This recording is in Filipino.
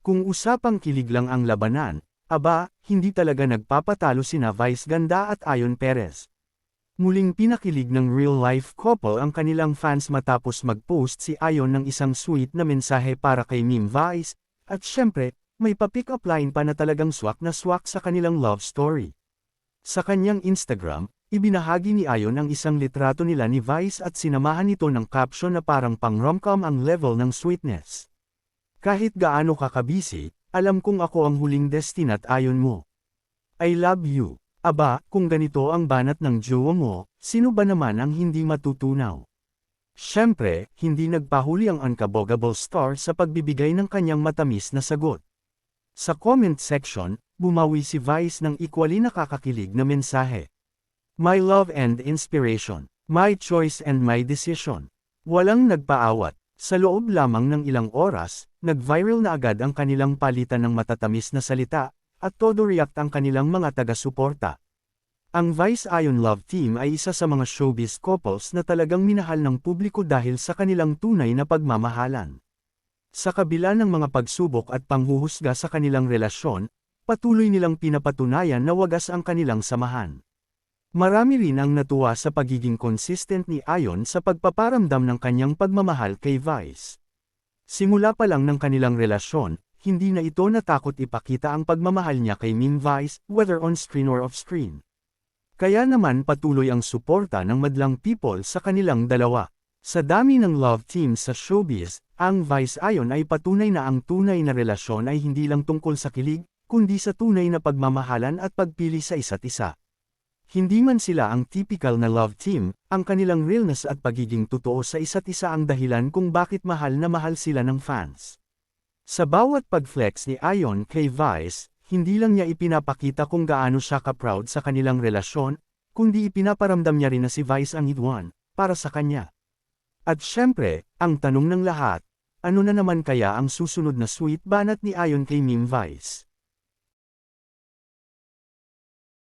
Kung usapang kilig lang ang labanan, aba, hindi talaga nagpapatalo sina Vice Ganda at Ayon Perez. Muling pinakilig ng real-life couple ang kanilang fans matapos mag-post si Ayon ng isang sweet na mensahe para kay Meme Vice, at syempre, may pa-pick up line pa na talagang swak na swak sa kanilang love story. Sa kanyang Instagram, ibinahagi ni Ayon ang isang litrato nila ni Vice at sinamahan nito ng caption na parang pang romcom ang level ng sweetness. Kahit gaano kakabisi, alam kong ako ang huling destinat ayon mo. I love you. Aba, kung ganito ang banat ng jowa mo, sino ba naman ang hindi matutunaw? Siyempre, hindi nagpahuli ang unkabogable star sa pagbibigay ng kanyang matamis na sagot. Sa comment section, bumawi si Vice ng equally nakakakilig na mensahe. My love and inspiration. My choice and my decision. Walang nagpaawat. Sa loob lamang ng ilang oras, nag-viral na agad ang kanilang palitan ng matatamis na salita, at todo react ang kanilang mga taga-suporta. Ang Vice Ion Love Team ay isa sa mga showbiz couples na talagang minahal ng publiko dahil sa kanilang tunay na pagmamahalan. Sa kabila ng mga pagsubok at panghuhusga sa kanilang relasyon, patuloy nilang pinapatunayan na wagas ang kanilang samahan. Marami rin ang natuwa sa pagiging consistent ni Ayon sa pagpaparamdam ng kanyang pagmamahal kay Vice. Simula pa lang ng kanilang relasyon, hindi na ito natakot ipakita ang pagmamahal niya kay Min Vice, whether on screen or off-screen. Kaya naman patuloy ang suporta ng madlang people sa kanilang dalawa. Sa dami ng love team sa showbiz, ang Vice Ayon ay patunay na ang tunay na relasyon ay hindi lang tungkol sa kilig, kundi sa tunay na pagmamahalan at pagpili sa isa't isa. Hindi man sila ang typical na love team, ang kanilang realness at pagiging totoo sa isa't isa ang dahilan kung bakit mahal na mahal sila ng fans. Sa bawat pag-flex ni Ayon kay Vice, hindi lang niya ipinapakita kung gaano siya ka-proud sa kanilang relasyon, kundi ipinaparamdam niya rin na si Vice ang hidwan, para sa kanya. At syempre, ang tanong ng lahat, ano na naman kaya ang susunod na sweet banat ni Ayon kay Meme Vice?